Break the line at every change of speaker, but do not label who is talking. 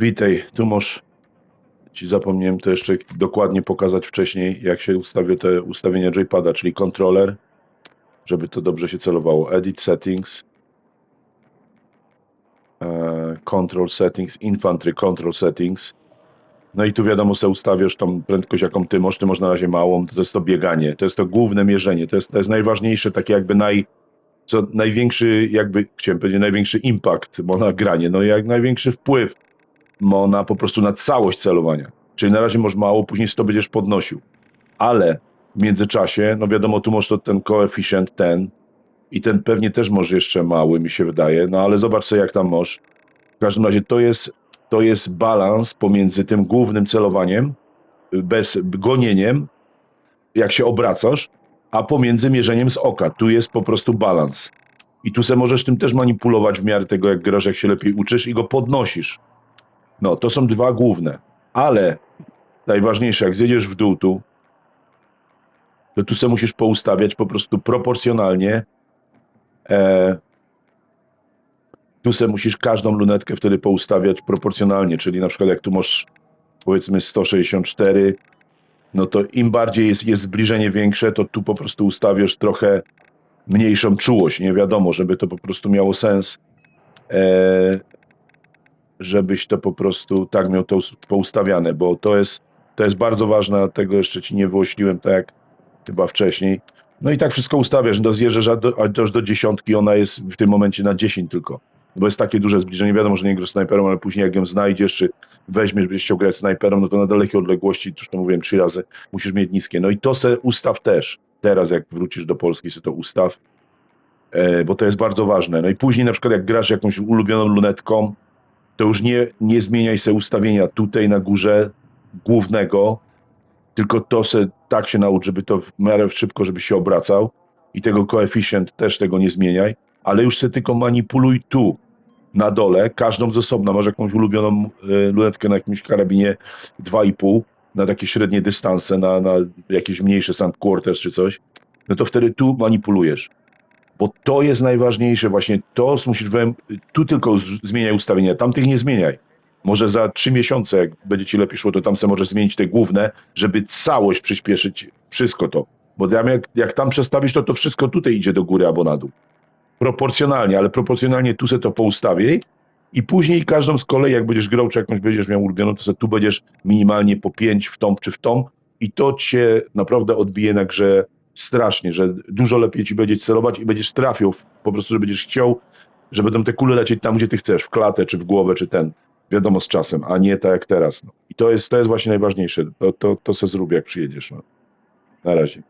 Witaj, tu masz. Ci zapomniałem to jeszcze dokładnie pokazać wcześniej, jak się ustawia te ustawienia joypada, czyli kontroler, żeby to dobrze się celowało. Edit settings, e, control settings, infantry control settings. No i tu wiadomo, sobie ustawiasz tą prędkość, jaką ty masz. Ty masz na razie małą, to jest to bieganie, to jest to główne mierzenie, to jest, to jest najważniejsze, takie jakby naj, co największy, jakby chciałem powiedzieć, największy impact ma na granie, no jak największy wpływ na po prostu na całość celowania. Czyli na razie masz mało, później to będziesz podnosił. Ale w międzyczasie, no wiadomo, tu masz to ten koeficjent ten i ten pewnie też może jeszcze mały, mi się wydaje, no ale zobacz sobie, jak tam masz. W każdym razie to jest, to jest balans pomiędzy tym głównym celowaniem, bez gonieniem, jak się obracasz, a pomiędzy mierzeniem z oka. Tu jest po prostu balans. I tu se możesz tym też manipulować w miarę tego, jak grasz, jak się lepiej uczysz i go podnosisz. No, to są dwa główne. Ale najważniejsze, jak zjedziesz w dół tu, to tu se musisz poustawiać po prostu proporcjonalnie. E, tu se musisz każdą lunetkę wtedy poustawiać proporcjonalnie, czyli na przykład jak tu masz powiedzmy 164, no to im bardziej jest, jest zbliżenie większe, to tu po prostu ustawiasz trochę mniejszą czułość, nie wiadomo, żeby to po prostu miało sens. E, żebyś to po prostu tak miał to us- poustawiane, bo to jest, to jest bardzo ważne, tego jeszcze ci nie wyjaśniłem, tak jak chyba wcześniej. No i tak wszystko ustawiasz, do zjeżdżasz aż do, dziesiątki, ona jest w tym momencie na 10 tylko, bo jest takie duże zbliżenie, wiadomo, że nie grasz snajperem, ale później jak ją znajdziesz, czy weźmiesz, będziesz chciał grać snajperem, no to na dalekiej odległości, już to mówiłem trzy razy, musisz mieć niskie. No i to se ustaw też, teraz jak wrócisz do Polski, sobie to ustaw, e, bo to jest bardzo ważne. No i później na przykład jak grasz jakąś ulubioną lunetką, to już nie, nie zmieniaj sobie ustawienia tutaj na górze głównego, tylko to se tak się naucz, żeby to w miarę szybko, żeby się obracał. I tego koeficjent też tego nie zmieniaj, ale już se tylko manipuluj tu, na dole, każdą z osobna, masz jakąś ulubioną y, lunetkę na jakimś karabinie 2,5 na takie średnie dystanse, na, na jakieś mniejsze sand quarters czy coś, no to wtedy tu manipulujesz bo to jest najważniejsze właśnie, to musisz, tu tylko zmieniaj ustawienia, tamtych nie zmieniaj. Może za trzy miesiące, jak będzie ci lepiej szło, to tam sobie możesz zmienić te główne, żeby całość przyspieszyć, wszystko to. Bo jak, jak tam przestawisz, to to wszystko tutaj idzie do góry albo na dół. Proporcjonalnie, ale proporcjonalnie tu se to poustawiej i później każdą z kolei, jak będziesz grał, czy jakąś będziesz miał ulubioną, to se tu będziesz minimalnie po pięć w tą czy w tą i to cię naprawdę odbije na grze strasznie, że dużo lepiej ci będzie celować i będziesz trafił, po prostu, że będziesz chciał, że będą te kule lecieć tam, gdzie ty chcesz, w klatę, czy w głowę, czy ten. Wiadomo, z czasem, a nie tak jak teraz. No. I to jest, to jest właśnie najważniejsze. To, to, to se zrób, jak przyjedziesz. No. Na razie.